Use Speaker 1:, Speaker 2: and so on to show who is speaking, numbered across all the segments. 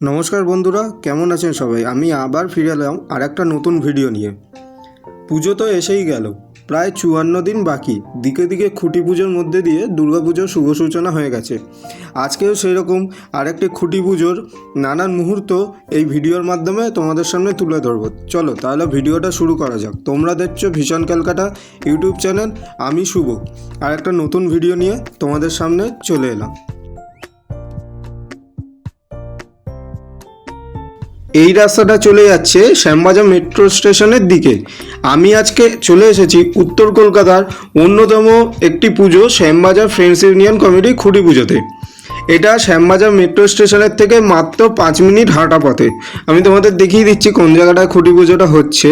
Speaker 1: নমস্কার বন্ধুরা, কেমন আছেন সবাই? আমি আবার ফিরে এলাম আর একটা নতুন ভিডিও নিয়ে। পুজো তো এসেই গেল, প্রায় চুয়ান্ন দিন বাকি। দিকে দিকে খুঁটি পুজোর মধ্যে দিয়ে দুর্গাপুজোর শুভ সূচনা হয়ে গেছে। আজকেও সেই রকম আরেকটি খুঁটি পুজোর নানান মুহূর্ত এই ভিডিওর মাধ্যমে তোমাদের সামনে তুলে ধরবো। চলো তাহলে ভিডিওটা শুরু করা যাক। তোমরা দেখছ ভীষণ ক্যালকাটা ইউটিউব চ্যানেল, আমি শুভ। আর একটা নতুন ভিডিও নিয়ে তোমাদের সামনে চলে এলাম। এই রাস্তাটা চলে যাচ্ছে শ্যামবাজার মেট্রো স্টেশনের দিকে। আমি আজকে চলে এসেছি উত্তর কলকাতার অন্যতম একটি পুজো শ্যামবাজার ফ্রেন্ডস ইউনিয়ন কমিটি খুঁটি পুজোতে। এটা শ্যামবাজার মেট্রো স্টেশনের থেকে মাত্র পাঁচ মিনিট হাঁটা পথে। আমি তোমাদের দেখিয়ে দিচ্ছি কোন জায়গাটায় খুঁটি পুজোটা হচ্ছে।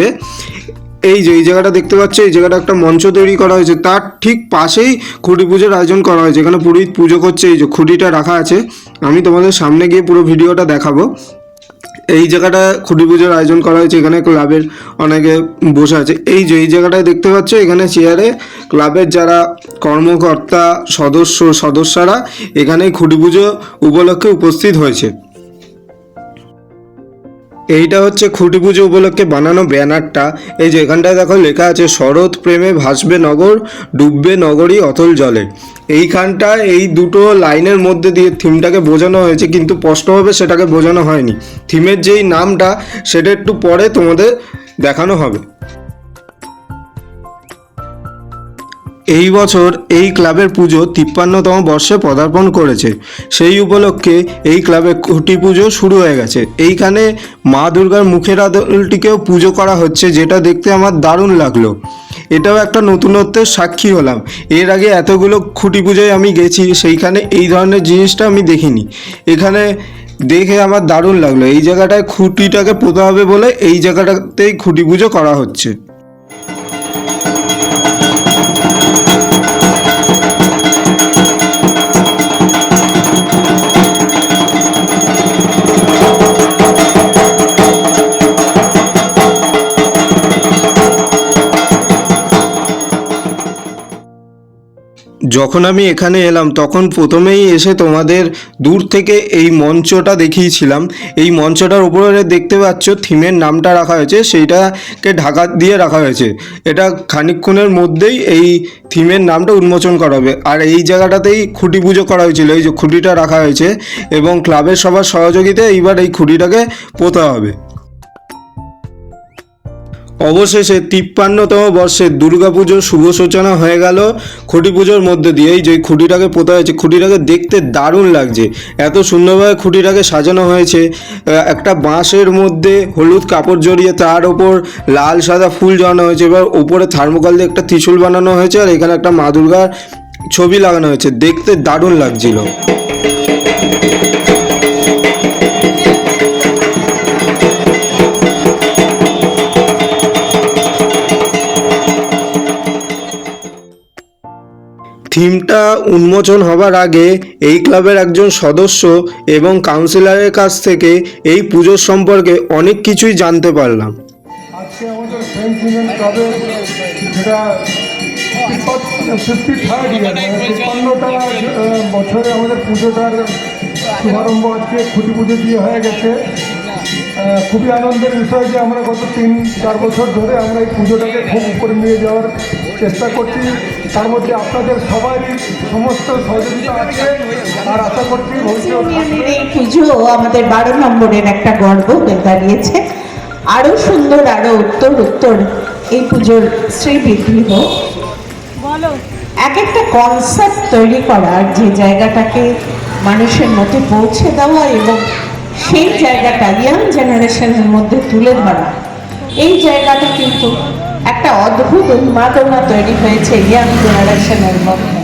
Speaker 1: এই যে, এই জায়গাটা দেখতে পাচ্ছ, এই জায়গাটা একটা মঞ্চ তৈরি করা হয়েছে। তার ঠিক পাশেই খুঁটি পুজোর আয়োজন করা হয়েছে। এখানে পুরোহিত পুজো করছে। এই যে, খুঁটিটা রাখা আছে। আমি তোমাদের সামনে গিয়ে পুরো ভিডিওটা দেখাবো। এই জায়গাটা খুঁটি পুজোর আয়োজন করা হয়েছে, এখানে ক্লাবের অনেকে বসে আছে। এই যে, এই জায়গাটায় দেখতে পাচ্ছ, এখানে চেয়ারে ক্লাবের যারা কর্মকর্তা, সদস্য, সদস্যরা এখানে খুঁটি পুজো উপলক্ষে উপস্থিত হয়েছে। এইটা হচ্ছে খুঁটি পুজো উপলক্ষে বানানো ব্যানারটা। এই যে এখানটায় দেখো লেখা আছে, শরৎ প্রেমে ভাসবে নগর, ডুববে নগরী অতল জলে। এইখানটা এই দুটো লাইনের মধ্যে দিয়ে থিমটাকে বোঝানো হয়েছে, কিন্তু স্পষ্টভাবে সেটাকে বোঝানো হয়নি। থিমের যেই নামটা, সেটা একটু পরে তোমাদের দেখানো হবে। এই বছর এই ক্লাবের পুজো তিপ্পান্নতম বর্ষে পদার্পণ করেছে। সেই উপলক্ষে এই ক্লাবে খুঁটি পুজো শুরু হয়ে গেছে। এইখানে মা দুর্গার মুখের আদলটিকেও পুজো করা হচ্ছে, যেটা দেখতে আমার দারুণ লাগল। এটাও একটা নতুনত্বের সাক্ষী হলাম। এর আগে এতগুলো খুঁটি পুজোয় আমি গেছি, সেইখানে এই ধরনের জিনিসটা আমি দেখিনি। এখানে দেখে আমার দারুণ লাগল। এই জায়গাটায় খুঁটিটাকে পোতা হবে বলে এই জায়গাটাতেই খুঁটি পুজো করা হচ্ছে। যখন আমি এখানে এলাম, তখন প্রথমেই এসে তোমাদের দূর থেকে এই মঞ্চটা দেখিয়েছিলাম। এই মঞ্চটার উপরে দেখতে পাচ্ছ, থিমের নামটা রাখা হয়েছে, সেইটাকে ঢাকা দিয়ে রাখা হয়েছে। এটা খানিকক্ষণের মধ্যেই এই থিমের নামটা উন্মোচন করা হবে। আর এই জায়গাটাতেই খুঁটি পুজো করা হয়েছিল, এই যে খুঁটিটা রাখা হয়েছে এবং ক্লাবের সবার সহযোগিতায় এইবার এই খুঁটিটাকে পোতা হবে। অবশেষে তিপ্পান্নতম বর্ষে দুর্গাপুজোর শুভ সূচনা হয়ে গেল খুঁটি পুজোর মধ্যে দিয়ে এই যে খুঁটিটাকে পোতা হয়েছে, খুঁটিটাকে দেখতে দারুণ লাগছে। এত সুন্দরভাবে খুঁটিটাকে সাজানো হয়েছে। একটা বাঁশের মধ্যে হলুদ কাপড় জড়িয়ে তার ওপর লাল, সাদা ফুল জড়ানো হয়েছে। এবার ওপরে থার্মোকল দিয়ে একটা ত্রিশূল বানানো হয়েছে আর এখানে একটা মা দুর্গার ছবি লাগানো হয়েছে। দেখতে দারুণ লাগছিল। থিমটা উন্মোচন হবার আগে এই ক্লাবের একজন সদস্য এবং কাউন্সিলরের কাছ থেকে এই পুজোর সম্পর্কে অনেক কিছুই জানতে পারলাম।
Speaker 2: তিপ্পান্নটা বছরে আমাদের পুজোটার শুভারম্ভ আজকে খুঁটি পুজো দিয়ে হয়ে গেছে। খুবই আনন্দের বিষয় যে আমরা গত তিন চার বছর ধরে আমরা এই পুজোটাকে খুব উপরে নিয়ে যাওয়ার চেষ্টা করছি। তার মধ্যে আপনাদের সবারই সমস্ত সহযোগিতা আছে। আর আশা করছি
Speaker 3: এই পুজো আমাদের বারো নম্বরের একটা গর্ব হয়ে দাঁড়িয়েছে। আরও সুন্দর আরও উত্তর উত্তর এই পুজোর শ্রীবৃদ্ধি হোক। এক একটা কনসেপ্ট তৈরি করার যে জায়গাটাকে মানুষের মধ্যে পৌঁছে দেওয়া এবং সেই জায়গাটা ইয়াং জেনারেশনের মধ্যে তুলে ধরা। এই জায়গাটা কিন্তু একটা অদ্ভুত উন্মাদনা তৈরি হয়েছে ইয়াং জেনারেশনের মধ্যে।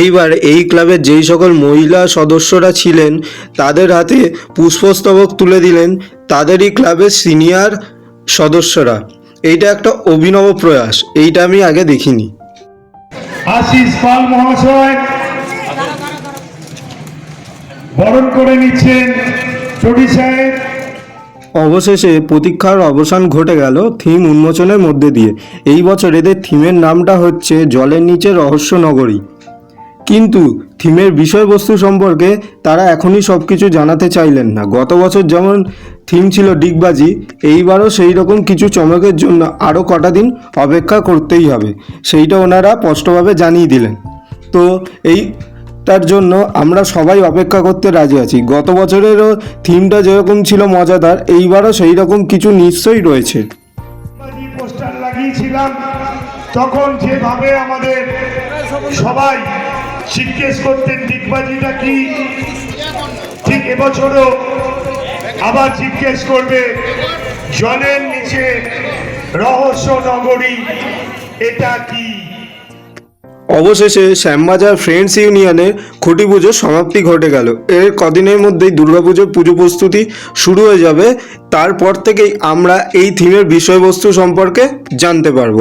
Speaker 1: এইবার এই ক্লাবের যেই সকল মহিলা সদস্যরা ছিলেন তাদের হাতে পুষ্পস্তবক তুলে দিলেন তাদেরই ক্লাবের সিনিয়র সদস্যরা। এইটা একটা অভিনব প্রয়াস এইটা আমি আগে দেখিনি।
Speaker 2: আশিস পাল মহাশয় বরণ করে নিচ্ছেন
Speaker 1: অবশেষে প্রতীক্ষার অবসান ঘটে গেল থিম উন্মোচনের মধ্যে দিয়ে। এই বছর এদের থিমের নামটা হচ্ছে জলের নিচে রহস্য নগরী। কিন্তু থিমের বিষয়বস্তু সম্পর্কে তারা এখনই সব কিছু জানাতে চাইলেন না। গত বছর যেমন থিম ছিল ডিগবাজি, এইবারও সেই রকম কিছু চমকের জন্য আরও কটা দিন অপেক্ষা করতেই হবে, সেইটা ওনারা স্পষ্টভাবে জানিয়ে দিলেন। তো এই তার জন্য আমরা সবাই অপেক্ষা করতে রাজি আছি। গত বছরেরও থিমটা যেরকম ছিল মজাদার, এইবারও সেই রকম কিছু নিশ্চয়ই রয়েছে।
Speaker 4: পোস্টার লাগিয়েছিলাম, তখন যেভাবে আমাদের সবাই জিজ্ঞেস করতেন দিগবাজিটা কি? ঠিক এবছরও আবার জিজ্ঞেস করবে, জলের নিচে রহস্য নগরী, এটা কি?
Speaker 1: অবশেষে শ্যামবাজার ফ্রেন্ডস ইউনিয়নের খুঁটি পুজোর সমাপ্তি ঘটে গেল। এর কদিনের মধ্যেই দুর্গাপুজোর পুজো প্রস্তুতি শুরু হয়ে যাবে। তারপর থেকেই আমরা এই থিমের বিষয়বস্তু সম্পর্কে জানতে পারব।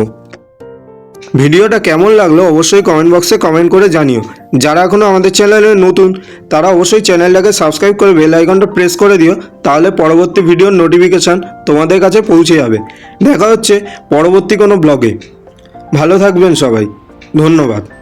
Speaker 1: ভিডিওটা কেমন লাগল অবশ্যই কমেন্ট বক্সে কমেন্ট করে জানিও। যারা এখনও আমাদের চ্যানেলে নতুন, তারা অবশ্যই চ্যানেলটাকে সাবস্ক্রাইব করে বেল আইকনটা প্রেস করে দিও, তাহলে পরবর্তী ভিডিওর নোটিফিকেশান তোমাদের কাছে পৌঁছে যাবে। দেখা হচ্ছে পরবর্তী কোনো ব্লগে ভালো থাকবেন সবাই। ধন্যবাদ।